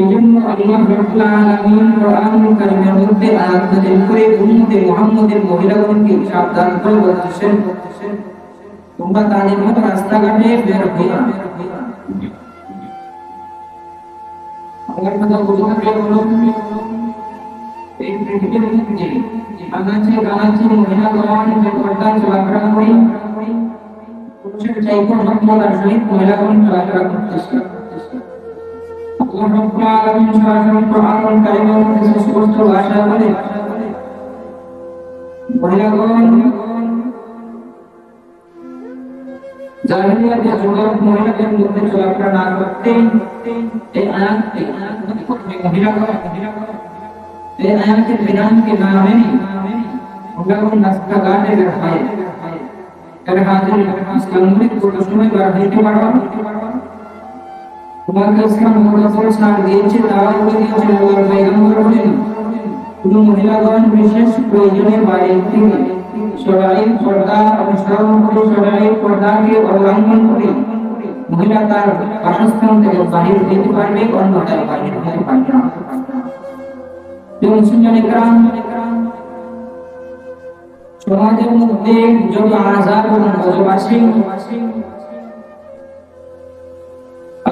এই আল্লাহ রাব্বুল আলামিন কোরআন কারীমের মধ্যে আয়াত নাযিল করে উম্মতে মুহাম্মদের মহিলাগণকে সাবধান করে বলতেছেন তোমরা তাদের মতো রাস্তাঘাটে বের হইও না। আমার কথা বুঝতে পেরে এই পৃথিবীর মধ্যে আনাচে গানাচে মহিলাগণ যে চলাফেরা করে পুরুষের চাইতে সভ্যতার সহিত মহিলাগণ চলাফেরা করতেছে। আল্লাহ রাব্বুল আলামিন সরাসরি কোরআন কারীমের মধ্যে সুস্পষ্ট ভাষায় বলে মহিলাগণ জাহিলিয়াতে যুগের মহিলাদের মধ্যে চলাফেরা না করতে এই আয়াতটি মহিলাগণ এই আয়াতের বিধানকে না মেনে মহিলাগণ রাস্তাঘাটে বের হয় এর হাজির ইসলামিক কোনো সময় বার হইতে পারো তোমাকে ইসলাম মুখস্থ ছাড় দিয়েছে তাও বলে দিয়েছে আল্লাহর পয়গম্বর বলেন কোনো মহিলাগণ বিশেষ প্রয়োজনে বাইরে থেকে সরাই পর্দা অনুসরণ করে সরাই পর্দাকে অবলম্বন করে মহিলা তার বাসস্থান থেকে বাহির যেতে পারবে অন্যথায় বাহির হতে পারবে না যেমন সুন্দর গ্রাম সমাজের মধ্যে যত আজাব এবং গজব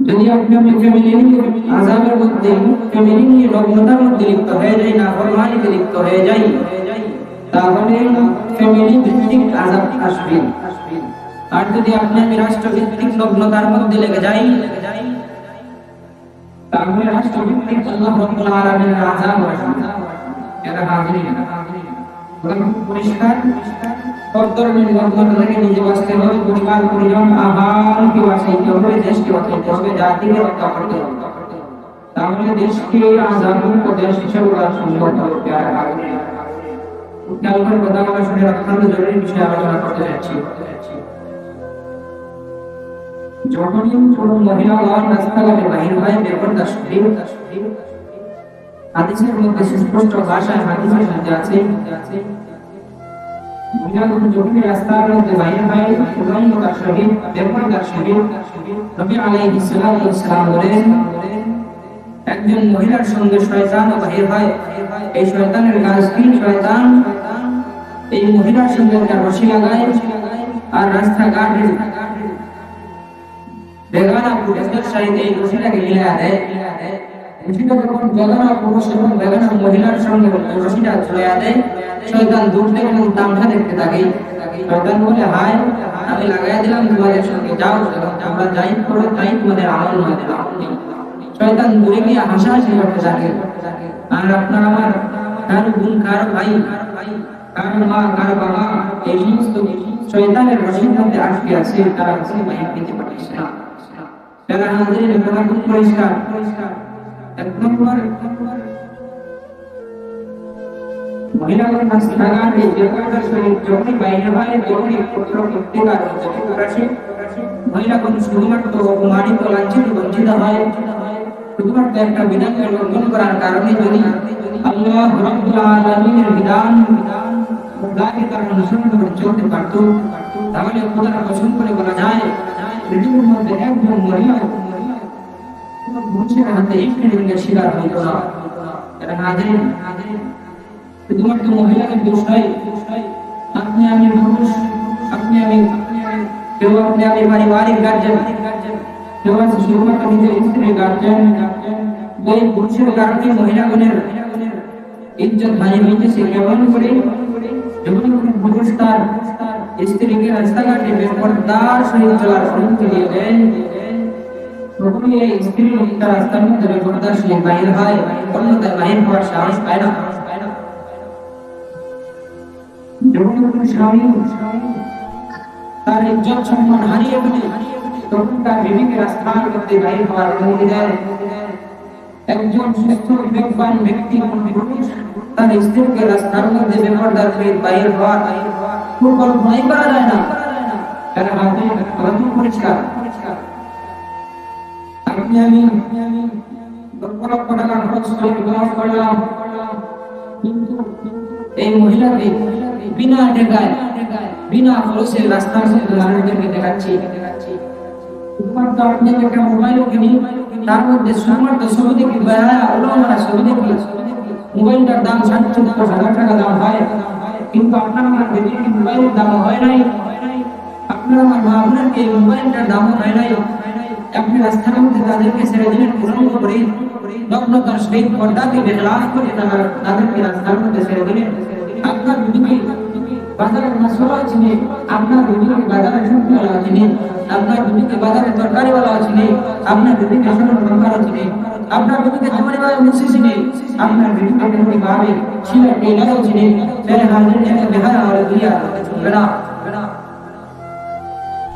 যদি আপনি আপনি ফ্যামিলি আজাবের মধ্যে ফ্যামিলি নিয়ে লগ্নতার মধ্যে লিপ্ত হয়ে যায় না ফরমানিতে লিপ্ত হয়ে যায়। তাহলে ফ্যামিলি ভিত্তিক আজাব আসবে। আর যদি আপনি আমি রাষ্ট্র ভিত্তিক লগ্নতার মধ্যে লেগে যাই তাহলে রাষ্ট্র ভিত্তিক আল্লাহ রাব্বুল আলামিনের আযাব আসবে। এরা হাজিরিন পরিষ্কার সব ধরনের লগ্নতা থেকে নিজে বাঁচতে হবে, পরিবার, পরিজন আহারকে বাঁচাইতে হবে, দেশকে বাঁচাইতে হবে, জাতিকে রক্ষা করতে হবে। তাহলে দেশকে আজাদমুক্ত দেশ হিসেবে গড়া সম্ভব হবে কালকের কথা আমরা শুনে অত্যন্ত জরুরি বিষয়ে আলোচনা করতে যাচ্ছি। যখনই কোনো মহিলা গণ রাস্তাঘাটে বাহির হয় বেপরদা শরীর হাদিসের মধ্যে সুস্পষ্ট ভাষায় হাদিসের মধ্যে আছে যখন রাস্তার মধ্যে বাইরে হয় উলঙ্গতার সহিত বেপরদার সহিত নবী আলাইহিস সালাতু ওয়াস সালাম বলেন, একজন মহিলার সঙ্গে শয়তান বাহির হয় এই শয়তানের কাজ কি? শয়তান এই মহিলার সঙ্গে একটা রশি লাগায় আর রাস্তাঘাটে বেগানা পুরুষদের সাথে এই রশিটাকে মিলিয়ে দেয়। রশিটা যখন বেগানা পুরুষ এবং বেগানা মহিলার সঙ্গে রশিটা ঝুলিয়ে দেয় শয়তান দূর থেকে এবং তামসা দেখতে থাকে। শয়তান বলে, হায়, আমি লাগাই দিলাম তোমাদের সঙ্গে। যাও তোমরা যাই করো, তাই তোমাদের আমল হয়ে শয়তান দূরে গিয়ে হাসাহাসি করতে থাকে। আর আপনার আমার কারও বোন কারও ভাই, কারও মা, কারও বাবা, এই সমস্ত শয়তানের রশির মধ্যে আটকে আছে, তারা কিছু বাইরে পেতে পারছে না তারা আমাদের কথা পরিষ্কার এক নম্বর মহিলাগণ রাস্তাঘাটে বেপরদার সহিত যখনই বাইরে হয় তখনই পুত্র প্রত্যেকার আসে মহিলাগণ শুধুমাত্র অপমানিত, লাঞ্ছিত, বঞ্চিত হয়। শুধুমাত্র একটা বিধানকে লঙ্ঘন করার কারণে যদি আল্লাহ রাব্বুল আলামিনের বিধান খোদাকে তারা অনুসরণ করে চলতে পারত, তাহলে খোদার পছন্দ করে বলা যায়, পৃথিবীর মধ্যে একজন মহিলা পুরুষের হাতে ইফতিরিংয়ের শিকার হইত না এটা হাজির শুধুমাত্র মহিলাকে দোষ নয় আপনি আমি পুরুষ আপনি আমি কেউ আপনি আমি পারিবারিক গার্জেন কেউ আছে শুধুমাত্র নিজের স্ত্রীর গার্জেন ওই পুরুষের কারণে মহিলাগণের ইজ্জত হানি হইতেছে কেমন করে যখন কোনো পুরুষ তার স্ত্রীকে রাস্তাঘাটে বেপরদার সহিত চলার অনুমতি দিয়ে দেন তখন এই স্ত্রী তার রাস্তার মধ্যে বেপরদার সহিত বাহির হয় অন্যথায় বাহির হওয়ার সাহস পায় না যখন কোনো স্বামী তার ইজ্জত সম্মান হারিয়ে ফেলে তখন তার বিবিকে রাস্তার মধ্যে বাহির হওয়ার অনুমতি দেয় একজন সুস্থ বিবেকবান ব্যক্তি কোন পুরুষ তার স্ত্রীকে রাস্তার মধ্যে বেপরদার সহিত বাহির হওয়ার কোনো কল্পনাই করা যায় না কারণ হাতে হাতে পরিষ্কার আপনি আমি লক্ষ লক্ষ টাকা খরচ করে বিবাহ করলাম কিন্তু এই মহিলাকে বিনা টেকায় বিনা খরচে রাস্তার মধ্যে মানুষদেরকে দেখাচ্ছি শুধুমাত্র আপনি একটা মোবাইলও কিনি তার মধ্যে শুধুমাত্র ছবি দেখি বেড়া ওলামারা ছবি দেখি মোবাইলটার দাম ষাট সত্তর হাজার টাকা দাম হয় কিন্তু আপনার আমার বেটির মোবাইলের দাম হয় নাই আপনার আমার মা আপনাকে মোবাইলটার দাম হয় নাই আপনি রাস্তার মধ্যে তাদেরকে ছেড়ে দিলেন প্রসঙ্গ করে নগ্নতার সহিত পর্দাকে বেলাস করে তারা- তাদেরকে রাস্তার মধ্যে ছেড়ে দিলেন। আপনার বিবিকে বাজারের মশলা চিনে আপনার বিবিকে বাজারে সবজিওয়ালা চিনে আপনার বিবিকে বাজারে তরকারিওয়ালা চিনে আপনার বিবিকে আসলে দোকানদার চিনে আপনার বিবিকে জমানি ভাবে চিনে আপনার বিবিকে ভাবে ছিল টেলারও চিনে তেরে হাজির জন্য বেহারা আর দুনিয়া না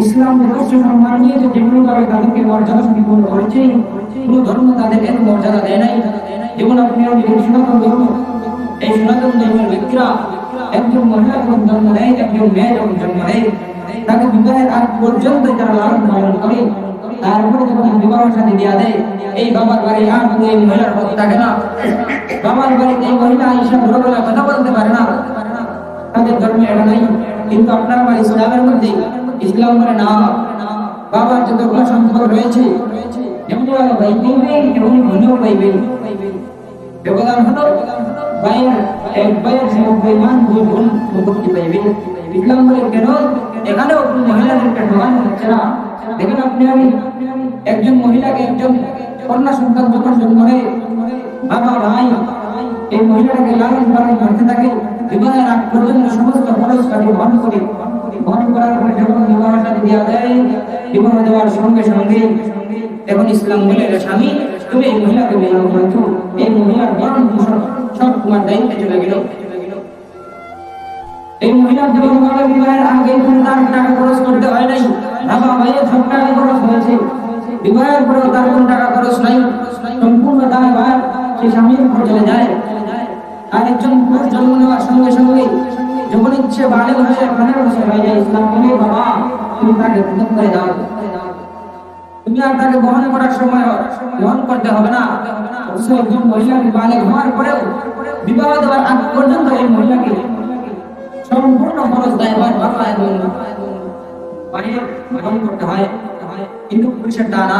ইসলাম যথেষ্ট সম্মান নিয়েছে যেগুলো ভাবে তাদেরকে মর্যাদা সম্পূর্ণ করেছে, কোনো ধর্ম তাদের এত মর্যাদা দেয় নাই। যেমন আপনি আমি সনাতন ধর্ম। এই সনাতন ধর্মের ব্যক্তিরা একজন মহিলা যখন জন্ম নেয়, একজন মেয়ে যখন জন্ম নেয়, তাকে বিবাহের আগ পর্যন্ত যারা লালন পালন করে তারপরে যখন বিবাহ সাথে দেওয়া দেয়, এই বাবার বাড়ি আর এই মহিলার পথ থাকে না। বাবার বাড়িতে এই মহিলা আইসা ভোরবেলা কথা বলতে পারে না। তাদের ধর্মে এটা নাই। কিন্তু আপনার আমার ইসলামের মধ্যে ইসলাম মানে না বাবার যত গুণ সম্পদ রয়েছে ব্যবধান হলো এক দুই ইসলাম বলে কেন হচ্ছে না। দেখেন আপনি আমি, একজন মহিলাকে একজন কন্যা সন্তান যখন জন্ম নেয়, বাবা, ভাই, এই মহিলাটাকে লালন পালন করতে থাকে, বিবাহের আগ পর্যন্ত সমস্ত খরচ তাকে বহন করে। বহন করার পরে যখন বিবাহ সাথে দেওয়া দেয়, বিবাহ দেওয়ার সঙ্গে সঙ্গে এখন ইসলাম বলে স্বামী, তুমি এই মহিলাকে বিবাহ করেছ এই মহিলার বরণ পোষণ সব তোমার দায়িত্বে চলে গেল। এই মহিলার যখন বলে বিবাহের আগে তার টাকা খরচ করতে হয় নাই। বাবা ভাইয়ের সব টাকা খরচ হয়েছে। বিবাহের পরেও তার কোনো টাকা খরচ নাই। সম্পূর্ণ দায় ভার সে স্বামীর উপর চলে যায়। আর একজন পুরুষ জন্ম নেওয়ার সঙ্গে সঙ্গে যখন ইচ্ছে বালে হয়ে পনেরো বছর হয়ে যায়, ইসলাম বলে বাবা, তুমি তাকে পৃথক করে দাও। তুমি আর তাকে বহন করার সময় বহন করতে হবে না। একজন মহিলাকে বালে হওয়ার পরেও বিবাহ দেওয়ার আগ পর্যন্ত এই মহিলাকে সম্পূর্ণ খরচ দায়ভার বাবা এবং বাইরে করতে হয়। কিন্তু পুরুষের তা না।